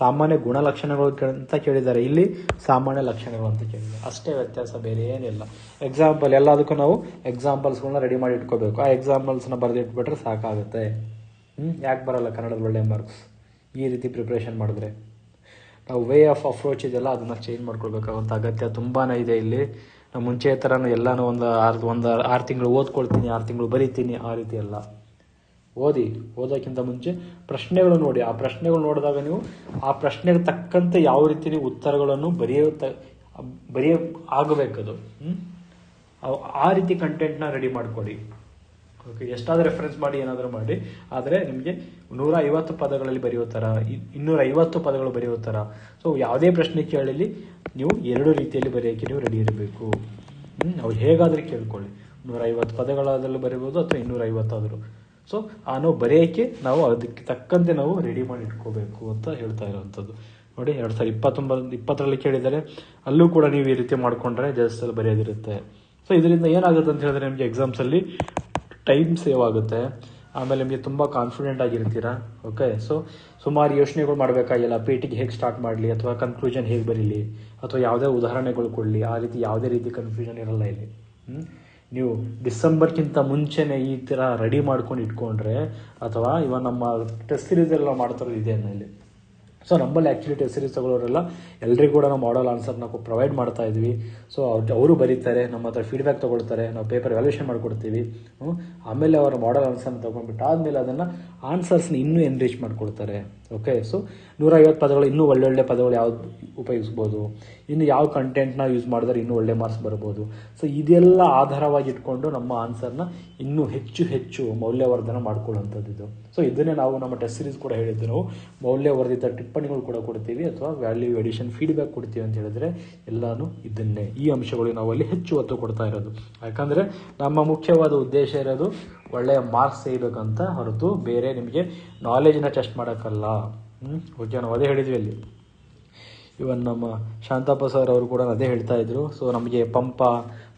ಸಾಮಾನ್ಯ ಗುಣಲಕ್ಷಣಗಳು ಅಂತ ಕೇಳಿದ್ದಾರೆ. ಇಲ್ಲಿ ಸಾಮಾನ್ಯ ಲಕ್ಷಣಗಳು ಅಂತ ಕೇಳಿದ್ದಾರೆ. ಅಷ್ಟೇ ವ್ಯತ್ಯಾಸ, ಬೇರೆ ಏನಿಲ್ಲ. ಎಕ್ಸಾಂಪಲ್ ಎಲ್ಲದಕ್ಕೂ ನಾವು ಎಕ್ಸಾಂಪಲ್ಸ್ಗಳನ್ನ ರೆಡಿ ಮಾಡಿ ಇಟ್ಕೋಬೇಕು. ಆ ಎಕ್ಸಾಂಪಲ್ಸ್ನ ಬರೆದಿಟ್ಬಿಟ್ರೆ ಸಾಕಾಗುತ್ತೆ. ಹ್ಞೂ ಯಾಕೆ ಬರೋಲ್ಲ ಕನ್ನಡದ ಒಳ್ಳೆ ಮಾರ್ಕ್ಸ್ ಈ ರೀತಿ ಪ್ರಿಪ್ರೇಷನ್ ಮಾಡಿದ್ರೆ. ನಾವು ವೇ ಆಫ್ ಅಪ್ರೋಚ್ ಇದೆಲ್ಲ ಅದನ್ನು ಚೇಂಜ್ ಮಾಡ್ಕೊಳ್ಬೇಕಾಗುವಂಥ ಅಗತ್ಯ ತುಂಬಾ ಇದೆ ಇಲ್ಲಿ. ನಾವು ಮುಂಚೆ ಥರನೂ ಎಲ್ಲನೂ ಒಂದು ಆರು ಒಂದು ಆರು ತಿಂಗಳು ಓದ್ಕೊಳ್ತೀನಿ, ಆರು ತಿಂಗಳು ಬರೀತೀನಿ, ಆ ರೀತಿ ಅಲ್ಲ ಓದಿ, ಓದೋಕ್ಕಿಂತ ಮುಂಚೆ ಪ್ರಶ್ನೆಗಳು ನೋಡಿ. ಆ ಪ್ರಶ್ನೆಗಳು ನೋಡಿದಾಗ ನೀವು ಆ ಪ್ರಶ್ನೆಗೆ ತಕ್ಕಂತೆ ಯಾವ ರೀತಿ ನೀವು ಉತ್ತರಗಳನ್ನು ಬರೆಯ ಬರೆಯ ಆಗಬೇಕದು. ಆ ರೀತಿ ಕಂಟೆಂಟ್ನ ರೆಡಿ ಮಾಡ್ಕೊಡಿ. ಓಕೆ ಎಷ್ಟಾದರೂ ರೆಫರೆನ್ಸ್ ಮಾಡಿ, ಏನಾದರೂ ಮಾಡಿ. ಆದರೆ ನಿಮಗೆ ನೂರ ಐವತ್ತು ಪದಗಳಲ್ಲಿ ಬರೆಯೋ ಥರ ಇನ್ನೂರ ಐವತ್ತು ಪದಗಳು ಬರೆಯೋ ಸೊ ಯಾವುದೇ ಪ್ರಶ್ನೆ ಕೇಳಲಿ, ನೀವು ಎರಡು ರೀತಿಯಲ್ಲಿ ಬರೆಯೋಕ್ಕೆ ನೀವು ರೆಡಿ ಇರಬೇಕು. ಅವ್ರು ಹೇಗಾದರೂ ಕೇಳ್ಕೊಳ್ಳಿ. ನೂರ ಐವತ್ತು ಪದಗಳಾದರೂ ಬರೀಬೋದು ಅಥವಾ ಇನ್ನೂರ ಐವತ್ತಾದರೂ ಸೊ ಆ ನಾವು ಬರೆಯೋಕ್ಕೆ ನಾವು ಅದಕ್ಕೆ ತಕ್ಕಂತೆ ನಾವು ರೆಡಿ ಮಾಡಿ ಇಟ್ಕೋಬೇಕು ಅಂತ ಹೇಳ್ತಾ ಇರೋವಂಥದ್ದು. ನೋಡಿ, ಎರಡು ಸಾವಿರದ ಇಪ್ಪತ್ತೊಂಬತ್ತು ಇಪ್ಪತ್ತರಲ್ಲಿ ಕೇಳಿದರೆ, ಅಲ್ಲೂ ಕೂಡ ನೀವು ಈ ರೀತಿ ಮಾಡಿಕೊಂಡ್ರೆ ಅಲ್ಲಿ ಬರೆಯೋದಿರುತ್ತೆ. ಸೊ ಇದರಿಂದ ಏನಾಗುತ್ತೆ ಅಂತ ಹೇಳಿದ್ರೆ ನಿಮಗೆ ಎಕ್ಸಾಮ್ಸಲ್ಲಿ ಟೈಮ್ ಸೇವ್ ಆಗುತ್ತೆ. ಆಮೇಲೆ ನಿಮಗೆ ತುಂಬ ಕಾನ್ಫಿಡೆಂಟ್ ಆಗಿರ್ತೀರಾ? ಓಕೆ ಸೊ ಸುಮಾರು ಯೋಚನೆಗಳು ಮಾಡಬೇಕಾಗಿಲ್ಲ. ಪಿ ಟಿಗೆ ಹೇಗೆ ಸ್ಟಾರ್ಟ್ ಮಾಡಲಿ ಅಥವಾ ಕನ್ಕ್ಲೂಷನ್ ಹೇಗೆ ಬರೀಲಿ? ಅಥವಾ ಯಾವುದೇ ಉದಾಹರಣೆಗಳು ಕೊಡಲಿ. ಆ ರೀತಿ ಯಾವುದೇ ರೀತಿ ಕನ್ಫ್ಯೂಷನ್ ಇರಲ್ಲ ಇಲ್ಲಿ? ನೀವು ಡಿಸೆಂಬರ್ಗಿಂತ ಮುಂಚೆನೇ ಈ ಥರ ರೆಡಿ ಮಾಡ್ಕೊಂಡು ಇಟ್ಕೊಂಡ್ರೆ ಅಥವಾ ಇವಾಗ ನಮ್ಮ ಟೆಸ್ಟ್ ಸೀರೀಸ್ ಎಲ್ಲ ಮಾಡ್ತಾರೋ ಇದೆ ಇಲ್ಲಿ ಸೊ ನಮ್ಮಲ್ಲಿ ಆ್ಯಕ್ಚುಲಿ ಟೆಸ್ಟ್ ಸೀರೀಸ್ ತಗೊಳ್ಳೋರೆಲ್ಲ ಎಲ್ಲರಿಗೂ ಕೂಡ ನಾವು ಮಾಡಲ್ ಆನ್ಸರ್ನ ಪ್ರೊವೈಡ್ ಮಾಡ್ತಾ ಇದ್ವಿ. ಸೊ ಅವರು ಬರೀತಾರೆ, ನಮ್ಮ ಹತ್ರ ಫೀಡ್ಬ್ಯಾಕ್ ತೊಗೊಳ್ತಾರೆ, ನಾವು ಪೇಪರ್ ವ್ಯಾಲ್ಯೂಷನ್ ಮಾಡಿಕೊಡ್ತೀವಿ. ಆಮೇಲೆ ಅವರ ಮಾಡಲ್ ಆನ್ಸರ್ನ ತೊಗೊಂಡ್ಬಿಟ್ಟು ಆದಮೇಲೆ ಅದನ್ನು ಆನ್ಸರ್ಸ್ನ ಇನ್ನೂ ಎನ್ರಿಚ್ ಮಾಡಿಕೊಡ್ತಾರೆ. ಓಕೆ ಸೊ ನೂರೈವತ್ತು ಪದಗಳು, ಇನ್ನೂ ಒಳ್ಳೊಳ್ಳೆ ಪದಗಳು ಯಾವ್ದು ಉಪಯೋಗಿಸ್ಬೋದು? ಇನ್ನು ಯಾವ ಕಂಟೆಂಟ್ನ ಯೂಸ್ ಮಾಡಿದ್ರೆ ಇನ್ನೂ ಒಳ್ಳೆ ಮಾರ್ಕ್ಸ್ ಬರ್ಬೋದು? ಸೊ ಇದೆಲ್ಲ ಆಧಾರವಾಗಿ ಇಟ್ಕೊಂಡು ನಮ್ಮ ಆನ್ಸರ್ನ ಇನ್ನೂ ಹೆಚ್ಚು ಹೆಚ್ಚು ಮೌಲ್ಯವರ್ಧನ ಮಾಡ್ಕೊಳ್ಳುವಂಥದ್ದು ಇದು. ಸೊ ಇದನ್ನೇ ನಾವು ನಮ್ಮ ಟೆಸ್ಟ್ ಸೀರೀಸ್ ಕೂಡ ಹೇಳಿದ್ದು ನಾವು. ಮೌಲ್ಯವರ್ಧಿತ ಟಿಪ್ಪಣಿಗಳು ಕೂಡ ಕೊಡ್ತೀವಿ ಅಥವಾ ವ್ಯಾಲ್ಯೂ ಎಡಿಷನ್ ಫೀಡ್ಬ್ಯಾಕ್ ಕೊಡ್ತೀವಿ ಅಂತ ಹೇಳಿದ್ರೆ ಎಲ್ಲಾನು ಇದನ್ನೇ. ಈ ಅಂಶಗಳಿಗೆ ನಾವು ಅಲ್ಲಿ ಹೆಚ್ಚು ಒತ್ತು ಕೊಡ್ತಾ ಇರೋದು. ಯಾಕಂದರೆ ನಮ್ಮ ಮುಖ್ಯವಾದ ಉದ್ದೇಶ ಇರೋದು ಒಳ್ಳೆಯ ಮಾರ್ಕ್ಸ್ ತೆಗಿಬೇಕಂತ ಹೊರತು ಬೇರೆ ನಿಮಗೆ ನಾಲೆಜ್ನ ಟೆಸ್ಟ್ ಮಾಡೋಕ್ಕಲ್ಲ. ಹ್ಞೂ ಓಕೆ ನಾವು ಅದೇ ಹೇಳಿದ್ವಿ ಅಲ್ಲಿ. ಇವನ್ ನಮ್ಮ ಶಾಂತಪ್ಪ ಸರ್ ಅವರು ಕೂಡ ಅದೇ ಹೇಳ್ತಾ ಇದ್ರು. ಸೊ ನಮಗೆ ಪಂಪ,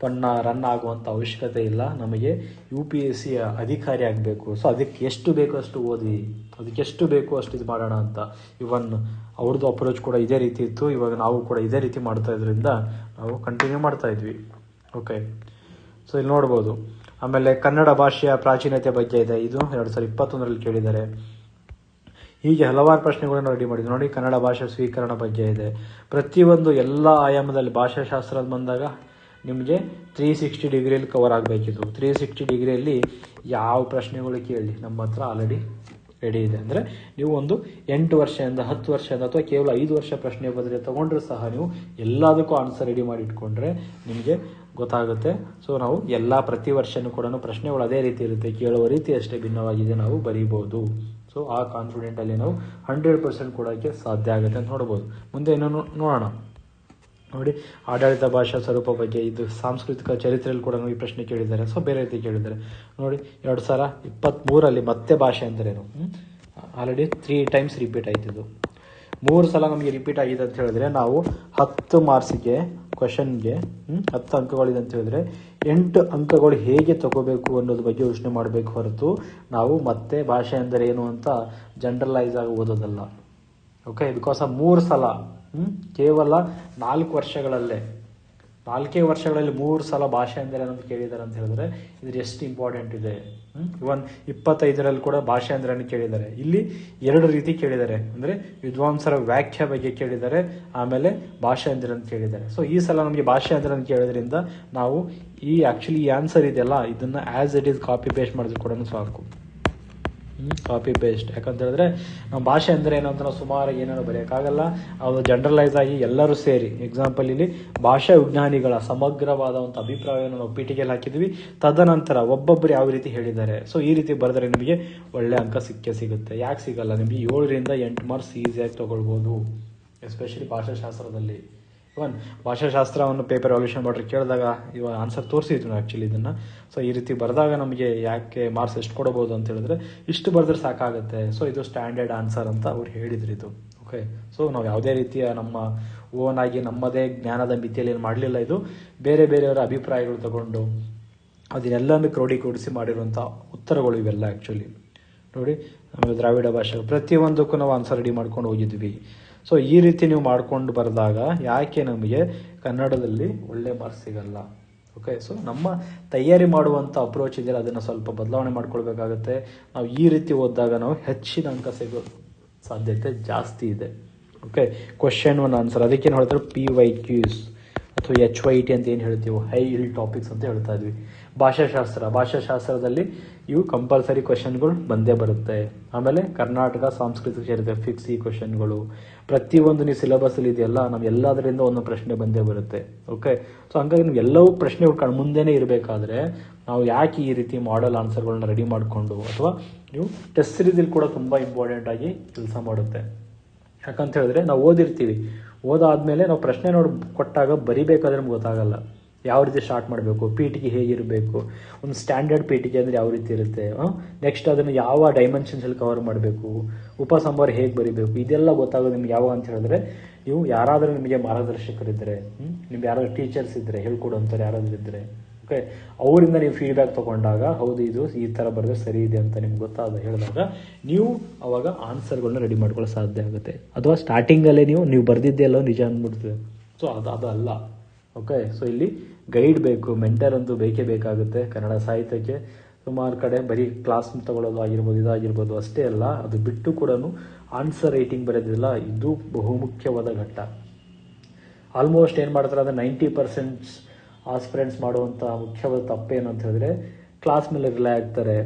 ಪಣ್ಣ ರನ್ ಆಗುವಂಥ ಅವಶ್ಯಕತೆ ಇಲ್ಲ. ನಮಗೆ ಯು ಪಿ ಎಸ್ ಸಿ ಅಧಿಕಾರಿ ಆಗಬೇಕು. ಸೊ ಅದಕ್ಕೆ ಎಷ್ಟು ಬೇಕೋ ಅಷ್ಟು ಓದಿ. ಅದಕ್ಕೆ ಎಷ್ಟು ಬೇಕೋ ಅಷ್ಟು ಇದು ಮಾಡೋಣ ಅಂತ. ಇವನ್ ಅವ್ರದ್ದು ಅಪ್ರೋಚ್ ಕೂಡ ಇದೇ ರೀತಿ ಇತ್ತು. ಇವಾಗ ನಾವು ಕೂಡ ಇದೇ ರೀತಿ ಮಾಡ್ತಾ ಇದ್ರಿಂದ ನಾವು ಕಂಟಿನ್ಯೂ ಮಾಡ್ತಾ ಇದ್ವಿ. ಓಕೆ ಸೊ ಇಲ್ಲಿ ನೋಡ್ಬೋದು. ಆಮೇಲೆ ಕನ್ನಡ ಭಾಷೆಯ ಪ್ರಾಚೀನತೆ ಬಗ್ಗೆ ಇದೆ. ಇದು ಎರಡು ಸಾವಿರದ ಇಪ್ಪತ್ತೊಂದರಲ್ಲಿ ಕೇಳಿದ್ದಾರೆ ಹೀಗೆ ಹಲವಾರು ಪ್ರಶ್ನೆಗಳನ್ನು ರೆಡಿ ಮಾಡಿದ್ವಿ ನೋಡಿ, ಕನ್ನಡ ಭಾಷೆ ಸ್ವೀಕರಣ ಬಗ್ಗೆ ಇದೆ. ಪ್ರತಿಯೊಂದು ಎಲ್ಲ ಆಯಾಮದಲ್ಲಿ ಭಾಷಾಶಾಸ್ತ್ರ ಬಂದಾಗ ನಿಮಗೆ ತ್ರೀ ಸಿಕ್ಸ್ಟಿ ಡಿಗ್ರಿಯಲ್ಲಿ ಕವರ್ ಆಗಬೇಕಿತ್ತು. ತ್ರೀ ಸಿಕ್ಸ್ಟಿ ಡಿಗ್ರಿಯಲ್ಲಿ ಯಾವ ಪ್ರಶ್ನೆಗಳು ಕೇಳಿ, ನಮ್ಮ ಹತ್ರ ಆಲ್ರೆಡಿ ರೆಡಿ ಇದೆ. ಅಂದರೆ ನೀವು ಒಂದು ಎಂಟು ವರ್ಷದಿಂದ ಹತ್ತು ವರ್ಷದಿಂದ ಅಥವಾ ಕೇವಲ ಐದು ವರ್ಷ ಪ್ರಶ್ನೆ ಬಂದರೆ ತೊಗೊಂಡ್ರೂ ಸಹ ನೀವು ಎಲ್ಲದಕ್ಕೂ ಆನ್ಸರ್ ರೆಡಿ ಮಾಡಿ ಇಟ್ಕೊಂಡ್ರೆ ನಿಮಗೆ ಗೊತ್ತಾಗುತ್ತೆ. ಸೊ ನಾವು ಎಲ್ಲ ಪ್ರತಿ ವರ್ಷನೂ ಕೂಡ ಪ್ರಶ್ನೆಗಳು ಅದೇ ರೀತಿ ಇರುತ್ತೆ. ಕೇಳುವ ರೀತಿ ಅಷ್ಟೇ ಭಿನ್ನವಾಗಿದೆ ನಾವು ಬರೀಬೋದು ಸೊ ಆ ಕಾನ್ಫಿಡೆಂಟಲ್ಲಿ ನಾವು ಹಂಡ್ರೆಡ್ ಪರ್ಸೆಂಟ್ ಕೊಡೋಕ್ಕೆ ಸಾಧ್ಯ ಆಗುತ್ತೆ ಅಂತ ನೋಡ್ಬೋದು. ಮುಂದೆ ಏನೋ ನೋಡೋಣ. ನೋಡಿ, ಆಡಳಿತ ಭಾಷಾ ಸ್ವರೂಪ ಬಗ್ಗೆ ಇದು ಸಾಂಸ್ಕೃತಿಕ ಚರಿತ್ರೆಯಲ್ಲಿ ಕೂಡ ಈ ಪ್ರಶ್ನೆ ಕೇಳಿದ್ದಾರೆ. ಸೊ ಬೇರೆ ರೀತಿ ಕೇಳಿದ್ದಾರೆ. ನೋಡಿ, ಎರಡು ಸಾವಿರ ಇಪ್ಪತ್ತ್ಮೂರಲ್ಲಿ ಮತ್ತೆ ಭಾಷೆ ಅಂದ್ರೇನು? ಆಲ್ರೆಡಿ ತ್ರೀ ಟೈಮ್ಸ್ ರಿಪೀಟ್ ಆಯ್ತಿದ್ದು ಮೂರು ಸಲ ನಮಗೆ ರಿಪೀಟ್ ಆಗಿದೆ ಅಂತ ಹೇಳಿದ್ರೆ ನಾವು ಹತ್ತು ಮಾರ್ಕ್ಸಿಗೆ ಕ್ವಶನ್ಗೆ ಹತ್ತು ಅಂಕಗಳಿದೆ ಅಂತ ಹೇಳಿದ್ರೆ ಎಂಟು ಅಂಕಗಳು ಹೇಗೆ ತಗೋಬೇಕು ಅನ್ನೋದ್ರ ಬಗ್ಗೆ ಯೋಚನೆ ಮಾಡಬೇಕು ಹೊರತು ನಾವು ಮತ್ತೆ ಭಾಷೆ ಅಂದರೆ ಏನು ಅಂತ ಜನರಲೈಸ್ ಆಗಿ ಓದೋದಲ್ಲ ಓಕೆ ಬಿಕಾಸ್ ಆ ಮೂರು ಸಲ ಕೇವಲ ನಾಲ್ಕು ವರ್ಷಗಳಲ್ಲೇ ನಾಲ್ಕೇ ವರ್ಷಗಳಲ್ಲಿ ಮೂರು ಸಲ ಭಾಷೆ ಅಂದರೆ ಏನಂತ ಕೇಳಿದ್ದಾರೆ ಅಂತ ಹೇಳಿದ್ರೆ ಇದ್ರ ಎಷ್ಟು ಇಂಪಾರ್ಟೆಂಟ್ ಇದೆ. ಇವನ್ ಇಪ್ಪತ್ತೈದರಲ್ಲಿ ಕೂಡ ಭಾಷೆ ಅಂದ್ರೆ ಕೇಳಿದ್ದಾರೆ ಇಲ್ಲಿ ಎರಡು ರೀತಿ ಕೇಳಿದ್ದಾರೆ ಅಂದರೆ ವಿದ್ವಾಂಸರ ವ್ಯಾಖ್ಯೆ ಬಗ್ಗೆ ಕೇಳಿದ್ದಾರೆ ಆಮೇಲೆ ಭಾಷೆ ಅಂದ್ರೆ ಅಂತ ಕೇಳಿದ್ದಾರೆ ಸೊ ಈ ಸಲ ನಮಗೆ ಭಾಷೆ ಅಂದ್ರೆ ಕೇಳೋದ್ರಿಂದ ನಾವು ಈ ಆ್ಯಕ್ಚುಲಿ ಈ ಆನ್ಸರ್ ಇದೆಯಲ್ಲ, ಇದನ್ನು as it is copy paste ಮಾಡಿದ್ರು ಕೂಡ ಸಾಕು. ಕಾಪಿ ಪೇಸ್ಟ್ ಯಾಕಂತ ಹೇಳಿದ್ರೆ, ನಮ್ಮ ಭಾಷೆ ಅಂದರೆ ಏನು ಅಂತ ನಾವು ಸುಮಾರು ಏನೇನೋ ಬರೆಯೋಕ್ಕಾಗಲ್ಲ. ಅದು ಜನರಲೈಸ್ ಆಗಿ ಎಲ್ಲರೂ ಸೇರಿ ಎಕ್ಸಾಂಪಲ್ ಇಲ್ಲಿ ಭಾಷಾ ವಿಜ್ಞಾನಿಗಳ ಸಮಗ್ರವಾದ ಅಭಿಪ್ರಾಯವನ್ನು ನಾವು ಪೀಠಿಗೆಯಲ್ಲಿ ಹಾಕಿದ್ವಿ. ತದನಂತರ ಒಬ್ಬೊಬ್ಬರು ಯಾವ ರೀತಿ ಹೇಳಿದ್ದಾರೆ. ಸೊ ಈ ರೀತಿ ಬರೆದ್ರೆ ನಿಮಗೆ ಒಳ್ಳೆ ಅಂಕ ಸಿಕ್ಕೇ ಸಿಗುತ್ತೆ. ಯಾಕೆ ಸಿಗಲ್ಲ? ನಿಮಗೆ ಏಳರಿಂದ ಎಂಟು ಮಾರ್ಕ್ಸ್ ಈಸಿಯಾಗಿ ತೊಗೊಳ್ಬೋದು. ಎಸ್ಪೆಷಲಿ ಭಾಷಾಶಾಸ್ತ್ರದಲ್ಲಿ. ಇವನ್ ಭಾಷಾಶಾಸ್ತ್ರವನ್ನು ಪೇಪರ್ ವ್ಯಾಲ್ಯೂಷನ್ ಮಾಡ್ರಿ ಕೇಳಿದಾಗ ಇವಾಗ ಆನ್ಸರ್ ತೋರಿಸಿದ್ರು ಆ್ಯಕ್ಚುಲಿ ಇದನ್ನು. ಸೊ ಈ ರೀತಿ ಬರೆದಾಗ ನಮಗೆ ಯಾಕೆ ಮಾರ್ಕ್ಸ್ ಎಷ್ಟು ಕೊಡಬಹುದು ಅಂತ ಹೇಳಿದ್ರೆ, ಇಷ್ಟು ಬರೆದ್ರೆ ಸಾಕಾಗುತ್ತೆ. ಸೊ ಇದು ಸ್ಟ್ಯಾಂಡರ್ಡ್ ಆನ್ಸರ್ ಅಂತ ಅವ್ರು ಹೇಳಿದ್ರು ಇದು. ಓಕೆ ಸೊ ನಾವು ಯಾವುದೇ ರೀತಿಯ ನಮ್ಮ ಓನ್ ಆಗಿ ನಮ್ಮದೇ ಜ್ಞಾನದ ಮಿತಿಯಲ್ಲಿ ಏನು ಮಾಡಲಿಲ್ಲ ಇದು. ಬೇರೆ ಬೇರೆಯವರ ಅಭಿಪ್ರಾಯಗಳು ತಗೊಂಡು ಅದನ್ನೆಲ್ಲನೂ ಕ್ರೋಢೀಕರಿಸಿ ಮಾಡಿರುವಂಥ ಉತ್ತರಗಳು ಇವೆಲ್ಲ ಆ್ಯಕ್ಚುಲಿ ನೋಡಿ ಆಮೇಲೆ ದ್ರಾವಿಡ ಭಾಷೆ ಪ್ರತಿಯೊಂದಕ್ಕೂ ನಾವು ಆನ್ಸರ್ ರೆಡಿ ಮಾಡ್ಕೊಂಡು ಹೋಗಿದ್ವಿ. ಸೊ ಈ ರೀತಿ ನೀವು ಮಾಡ್ಕೊಂಡು ಬರೆದಾಗ ಯಾಕೆ ನಮಗೆ ಕನ್ನಡದಲ್ಲಿ ಒಳ್ಳೆ ಮಾರ್ಕ್ಸ್ ಸಿಗಲ್ಲ? ಓಕೆ ಸೊ ನಮ್ಮ ತಯಾರಿ ಮಾಡುವಂಥ ಅಪ್ರೋಚ್ ಇದೆಯಲ್ಲ ಅದನ್ನು ಸ್ವಲ್ಪ ಬದಲಾವಣೆ ಮಾಡ್ಕೊಳ್ಬೇಕಾಗತ್ತೆ. ನಾವು ಈ ರೀತಿ ಓದಿದಾಗ ನಾವು ಹೆಚ್ಚಿನ ಅಂಕ ಸಿಗೋ ಸಾಧ್ಯತೆ ಜಾಸ್ತಿ ಇದೆ. ಓಕೆ ಕ್ವಶನ್ ಒನ್ ಆನ್ಸರ್ ಅದಕ್ಕೇನು ಹೇಳ್ತಾರೆ? ಪಿ ವೈ ಕ್ಯೂಸ್ ಅಥವಾ ಎಚ್ ವೈ ಟಿ ಅಂತ ಏನು ಹೇಳ್ತೀವಿ? ಹೈ ಇಲ್ ಟಾಪಿಕ್ಸ್ ಅಂತ ಹೇಳ್ತಾ ಇದ್ವಿ. ಭಾಷಾಶಾಸ್ತ್ರ. ಭಾಷಾಶಾಸ್ತ್ರದಲ್ಲಿ ಇವು ಕಂಪಲ್ಸರಿ ಕ್ವಶನ್ಗಳು ಬಂದೇ ಬರುತ್ತೆ. ಆಮೇಲೆ ಕರ್ನಾಟಕ ಸಾಂಸ್ಕೃತಿಕ ಚರಿತ್ರೆ ಫಿಕ್ಸ್ ಈ ಕ್ವಶನ್ಗಳು ಪ್ರತಿಯೊಂದು ನೀವು ಸಿಲೆಬಸ್ಸಲ್ಲಿ ಇದೆಯಲ್ಲ ನಾವು ಎಲ್ಲದರಿಂದ ಒಂದು ಪ್ರಶ್ನೆ ಬಂದೇ ಬರುತ್ತೆ. ಓಕೆ ಸೊ ಹಂಗಾಗಿ ನೀವು ಎಲ್ಲವೂ ಪ್ರಶ್ನೆಗಳು ಕಣ್ ಮುಂದೆನೇ ಇರಬೇಕಾದ್ರೆ ನಾವು ಯಾಕೆ ಈ ರೀತಿ ಮಾಡೆಲ್ ಆನ್ಸರ್ಗಳನ್ನ ರೆಡಿ ಮಾಡಿಕೊಂಡು ಅಥವಾ ನೀವು ಟೆಸ್ಟ್ ಸೀರೀಸಲ್ಲಿ ಕೂಡ ತುಂಬ ಇಂಪಾರ್ಟೆಂಟ್ ಆಗಿ ಕೆಲಸ ಮಾಡುತ್ತೆ. ಯಾಕಂತ ಹೇಳಿದ್ರೆ ನಾವು ಓದಿರ್ತೀವಿ. ಓದಾದ್ಮೇಲೆ ನಾವು ಪ್ರಶ್ನೆ ನೋಡಿ ಕೊಟ್ಟಾಗ ಬರಿಬೇಕಾದ್ರೆ ನಮ್ಗೆ ಗೊತ್ತಾಗಲ್ಲ. ಯಾವ ರೀತಿ ಸ್ಟಾರ್ಟ್ ಮಾಡಬೇಕು? ಪೀಟಿಗೆ ಹೇಗಿರಬೇಕು? ಒಂದು ಸ್ಟ್ಯಾಂಡರ್ಡ್ ಪೀಟಿಗೆ ಅಂದರೆ ಯಾವ ರೀತಿ ಇರುತ್ತೆ? ನೆಕ್ಸ್ಟ್ ಅದನ್ನು ಯಾವ ಡೈಮೆನ್ಷನ್ಸಲ್ಲಿ ಕವರ್ ಮಾಡಬೇಕು? ಉಪಸಂಹಾರ ಹೇಗೆ ಬರಿಬೇಕು? ಇದೆಲ್ಲ ಗೊತ್ತಾಗೋದು ನಿಮ್ಗೆ ಯಾವಾಗ ಅಂತ ಹೇಳಿದ್ರೆ, ನೀವು ಯಾರಾದರೂ ನಿಮಗೆ ಮಾರ್ಗದರ್ಶಕರಿದ್ದರೆ ನಿಮ್ಗೆ ಯಾರಾದರೂ ಟೀಚರ್ಸ್ ಇದ್ದರೆ ಹೇಳ್ಕೊಡೋಂಥವ್ರು ಯಾರಾದರೂ ಇದ್ದರೆ ಓಕೆ ಅವರಿಂದ ನೀವು ಫೀಡ್ಬ್ಯಾಕ್ ತೊಗೊಂಡಾಗ, ಹೌದು ಇದು ಈ ಥರ ಬರೆದ್ರೆ ಸರಿ ಇದೆ ಅಂತ ನಿಮ್ಗೆ ಗೊತ್ತಾದ ಹೇಳಿದಾಗ, ನೀವು ಅವಾಗ ಆನ್ಸರ್ಗಳನ್ನ ರೆಡಿ ಮಾಡ್ಕೊಳ್ಳೋ ಸಾಧ್ಯ ಆಗುತ್ತೆ. ಅಥವಾ ಸ್ಟಾರ್ಟಿಂಗಲ್ಲೇ ನೀವು ನೀವು ಬರೆದಿದ್ದೆಲ್ಲೋ ನಿಜ ಅಂದ್ಬಿಡ್ತದೆ ಸೊ ಅದು, ಅದಲ್ಲ. ಓಕೆ ಸೊ ಇಲ್ಲಿ ಗೈಡ್ ಬೇಕು, ಮೆಂಟರ್ ಅಂತೂ ಬೇಕೇ ಬೇಕಾಗುತ್ತೆ ಕನ್ನಡ ಸಾಹಿತ್ಯಕ್ಕೆ. ಸುಮಾರು ಕಡೆ ಬರೀ ಕ್ಲಾಸ್ ತಗೊಳ್ಳೋದು ಆಗಿರ್ಬೋದು, ಇದಾಗಿರ್ಬೋದು ಅಷ್ಟೇ ಅಲ್ಲ, ಅದು ಬಿಟ್ಟು ಕೂಡ ಆನ್ಸರ್ ರೈಟಿಂಗ್ ಬರೆಯೋದಿಲ್ಲ ಇದು ಬಹುಮುಖ್ಯವಾದ ಘಟ್ಟ. ಆಲ್ಮೋಸ್ಟ್ ಏನು ಮಾಡ್ತಾರೆ, ಅಂದರೆ ನೈಂಟಿ ಪರ್ಸೆಂಟ್ಸ್ ಆಸ್ಪಿರೆಂಟ್ಸ್ ಮಾಡುವಂಥ ಮುಖ್ಯವಾದ ತಪ್ಪೇನು ಅಂತ ಹೇಳಿದ್ರೆ, ಕ್ಲಾಸ್ ಮೇಲೆ ರಿಲೈ ಆಗ್ತಾರೆ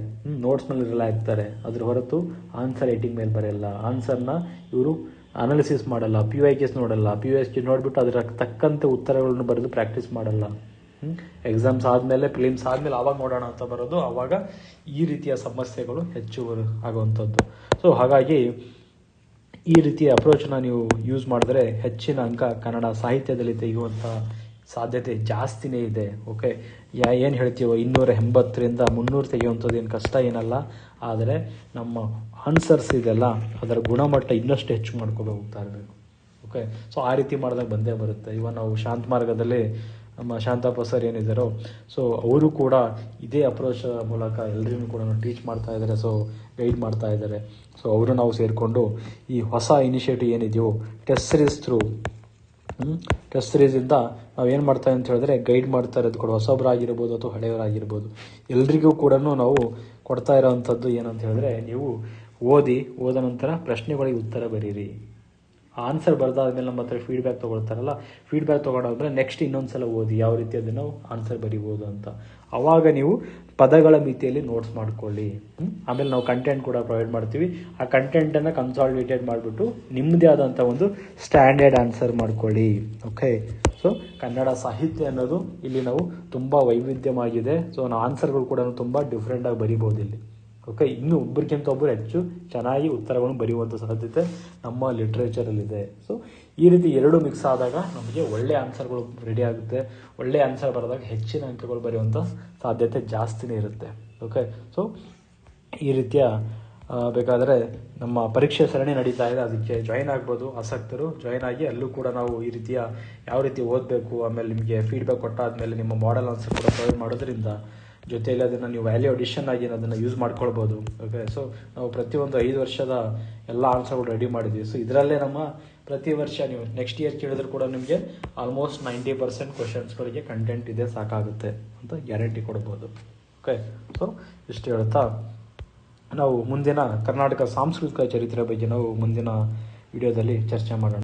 ನೋಟ್ಸ್ ಮೇಲೆ ರಿಲೈ ಆಗ್ತಾರೆ, ಅದ್ರ ಹೊರತು ಆನ್ಸರ್ ರೈಟಿಂಗ್ ಮೇಲೆ ಬರೆಯಲ್ಲ. ಆನ್ಸರ್ನ ಇವರು ಅನಾಲಿಸಿಸ್ ಮಾಡಲ್ಲ ಪಿ ಯು ಐ ಕೇಸ್ ನೋಡಲ್ಲ ಪಿ ಯು ಎಸ್ ಕೆ ನೋಡಿಬಿಟ್ಟು ಅದರ ತಕ್ಕಂತೆ ಉತ್ತರಗಳನ್ನು ಬರೆದು ಪ್ರಾಕ್ಟೀಸ್ ಮಾಡಲ್ಲ. ಎಕ್ಸಾಮ್ಸ್ ಆದಮೇಲೆ ಫಿಲಿಮ್ಸ್ ಆದಮೇಲೆ ಆವಾಗ ನೋಡೋಣ ಅಂತ ಬರೋದು, ಆವಾಗ ಈ ರೀತಿಯ ಸಮಸ್ಯೆಗಳು ಹೆಚ್ಚು ಆಗುವಂಥದ್ದು. ಸೊ ಹಾಗಾಗಿ ಈ ರೀತಿಯ ಅಪ್ರೋಚನ್ನ ನೀವು ಯೂಸ್ ಮಾಡಿದ್ರೆ ಹೆಚ್ಚಿನ ಅಂಕ ಕನ್ನಡ ಸಾಹಿತ್ಯದಲ್ಲಿ ತೆಗೆಯುವಂಥ ಸಾಧ್ಯತೆ ಜಾಸ್ತಿನೇ ಇದೆ ಓಕೆ ಯಾ ಏನು ಹೇಳ್ತೀವೋ ಇನ್ನೂರ ಎಂಬತ್ತರಿಂದ ಮುನ್ನೂರು ತೆಗೆಯುವಂಥದ್ದು ಏನು ಕಷ್ಟ ಏನಲ್ಲ, ಆದರೆ ನಮ್ಮ ಆನ್ಸರ್ಸ್ ಇದೆಲ್ಲ ಅದರ ಗುಣಮಟ್ಟ ಇನ್ನಷ್ಟು ಹೆಚ್ಚು ಮಾಡ್ಕೊಂಡು ಹೋಗ್ತಾ ಇರಬೇಕು. ಓಕೆ ಸೊ ಆ ರೀತಿ ಮಾಡಿದಾಗ ಬಂದೇ ಬರುತ್ತೆ. ಇವನ್ ನಾವು ಶಾಂತ ಮಾರ್ಗದಲ್ಲಿ ನಮ್ಮ ಶಾಂತಪ್ಪ ಸರ್ ಏನಿದ್ದಾರೋ ಸೊ ಅವರು ಕೂಡ ಇದೇ ಅಪ್ರೋಚ್ ಮೂಲಕ ಎಲ್ಲರಿಗೂ ಕೂಡ ಟೀಚ್ ಮಾಡ್ತಾ ಇದ್ದಾರೆ ಸೊ ಗೈಡ್ ಮಾಡ್ತಾ ಇದ್ದಾರೆ. ಸೊ ಅವರು ನಾವು ಸೇರಿಕೊಂಡು ಈ ಹೊಸ ಇನಿಷಿಯೇಟಿವ್ ಏನಿದೆಯೋ ಟೆಸ್ಟ್ ಸೀರೀಸ್ ಥ್ರೂ ಟೆಸ್ಟ್ ಸೀರೀಸಿಂದ ನಾವು ಏನು ಮಾಡ್ತಾ ಅಂತ ಹೇಳಿದ್ರೆ ಗೈಡ್ ಮಾಡ್ತಾ ಇರೋದು ಕೂಡ, ಹೊಸಬರಾಗಿರ್ಬೋದು ಅಥವಾ ಹಳೆಯವರಾಗಿರ್ಬೋದು. ಎಲ್ರಿಗೂ ಕೂಡ ನಾವು ಕೊಡ್ತಾ ಇರೋವಂಥದ್ದು ಏನಂತ ಹೇಳಿದ್ರೆ ನೀವು ಓದಿ, ಓದ ನಂತರ ಪ್ರಶ್ನೆಗಳಿಗೆ ಉತ್ತರ ಬರೀರಿ. ಆನ್ಸರ್ ಬರ್ದಾದ್ಮೇಲೆ ನಮ್ಮ ಹತ್ರ ಫೀಡ್ಬ್ಯಾಕ್ ತೊಗೊಳ್ತಾರಲ್ಲ ಫೀಡ್ಬ್ಯಾಕ್ ತೊಗೊಂಡಾದ್ಮೇಲೆ ನೆಕ್ಸ್ಟ್ ಇನ್ನೊಂದು ಸಲ ಓದಿ, ಯಾವ ರೀತಿ ಅದನ್ನು ಆನ್ಸರ್ ಬರಿಬೋದು ಅಂತ. ಆವಾಗ ನೀವು ಪದಗಳ ಮಿತಿಯಲ್ಲಿ ನೋಟ್ಸ್ ಮಾಡ್ಕೊಳ್ಳಿ. ಆಮೇಲೆ ನಾವು ಕಂಟೆಂಟ್ ಕೂಡ ಪ್ರೊವೈಡ್ ಮಾಡ್ತೀವಿ. ಆ ಕಂಟೆಂಟನ್ನು ಕನ್ಸಾಲಿಡೇಟೆಡ್ ಮಾಡಿಬಿಟ್ಟು ನಿಮ್ಮದೇ ಆದಂಥ ಒಂದು ಸ್ಟ್ಯಾಂಡರ್ಡ್ ಆನ್ಸರ್ ಮಾಡ್ಕೊಳ್ಳಿ. ಓಕೆ ಸೊ ಕನ್ನಡ ಸಾಹಿತ್ಯ ಅನ್ನೋದು ಇಲ್ಲಿ ನಾವು ತುಂಬ ವೈವಿಧ್ಯವಾಗಿದೆ. ಸೊ ನಾವು ಆನ್ಸರ್ಗಳು ಕೂಡ ತುಂಬ ಡಿಫ್ರೆಂಟಾಗಿ ಬರಿಬೋದು ಇಲ್ಲಿ. ಓಕೆ ಇನ್ನು ಒಬ್ಬರಿಗಿಂತ ಒಬ್ಬರು ಹೆಚ್ಚು ಚೆನ್ನಾಗಿ ಉತ್ತರಗಳನ್ನು ಬರೆಯುವಂಥ ಸಾಧ್ಯತೆ ನಮ್ಮ ಲಿಟ್ರೇಚರಲ್ಲಿದೆ ಸೊ ಈ ರೀತಿ ಎರಡು ಮಿಕ್ಸ್ ಆದಾಗ ನಮಗೆ ಒಳ್ಳೆಯ ಆನ್ಸರ್ಗಳು ರೆಡಿ ಆಗುತ್ತೆ. ಒಳ್ಳೆಯ ಆನ್ಸರ್ ಬರೆದಾಗ ಹೆಚ್ಚಿನ ಅಂಕಗಳು ಬರೆಯುವಂಥ ಸಾಧ್ಯತೆ ಜಾಸ್ತಿನೇ ಇರುತ್ತೆ. ಓಕೆ ಸೊ ಈ ರೀತಿಯ ಬೇಕಾದರೆ ನಮ್ಮ ಪರೀಕ್ಷೆ ಸರಣಿ ನಡೀತಾ ಇದೆ. ಅದಕ್ಕೆ ಜಾಯಿನ್ ಆಗ್ಬೋದು. ಆಸಕ್ತರು ಜಾಯಿನ್ ಆಗಿ ಅಲ್ಲೂ ಕೂಡ ನಾವು ಈ ರೀತಿಯ ಯಾವ ರೀತಿ ಓದಬೇಕು, ಆಮೇಲೆ ನಿಮಗೆ ಫೀಡ್ಬ್ಯಾಕ್ ಕೊಟ್ಟಾದ್ಮೇಲೆ ನಿಮ್ಮ ಮಾಡೆಲ್ ಆನ್ಸರ್ ಕೂಡ ಪ್ರೊವೈಡ್ ಮಾಡೋದ್ರಿಂದ ಜೊತೆಯಲ್ಲಿ ಅದನ್ನು ನೀವು ವ್ಯಾಲ್ಯೂ ಅಡಿಷನ್ ಆಗಿ ಅದನ್ನು ಯೂಸ್ ಮಾಡ್ಕೊಳ್ಬೋದು. ಓಕೆ ಸೊ ನಾವು ಪ್ರತಿಯೊಂದು ಐದು ವರ್ಷದ ಎಲ್ಲ ಆನ್ಸರ್ಗಳು ರೆಡಿ ಮಾಡಿದ್ವಿ. ಸೊ ಇದರಲ್ಲೇ ನಮ್ಮ ಪ್ರತಿ ವರ್ಷ ನೀವು ನೆಕ್ಸ್ಟ್ ಇಯರ್ ಕೇಳಿದ್ರು ಕೂಡ ನಿಮಗೆ ಆಲ್ಮೋಸ್ಟ್ ನೈಂಟಿ ಪರ್ಸೆಂಟ್ ಕ್ವಶನ್ಸ್ಗಳಿಗೆ ಕಂಟೆಂಟ್ ಇದೆ, ಸಾಕಾಗುತ್ತೆ ಅಂತ ಗ್ಯಾರಂಟಿ ಕೊಡ್ಬೋದು. ಓಕೆ ಸೊ ಇಷ್ಟು ಹೇಳ್ತಾ. ನಾವು ಮುಂದಿನ ಕರ್ನಾಟಕ ಸಾಂಸ್ಕೃತಿಕ ಚರಿತ್ರೆ ಬಗ್ಗೆ ನಾವು ಮುಂದಿನ ವಿಡಿಯೋದಲ್ಲಿ ಚರ್ಚೆ ಮಾಡೋಣ.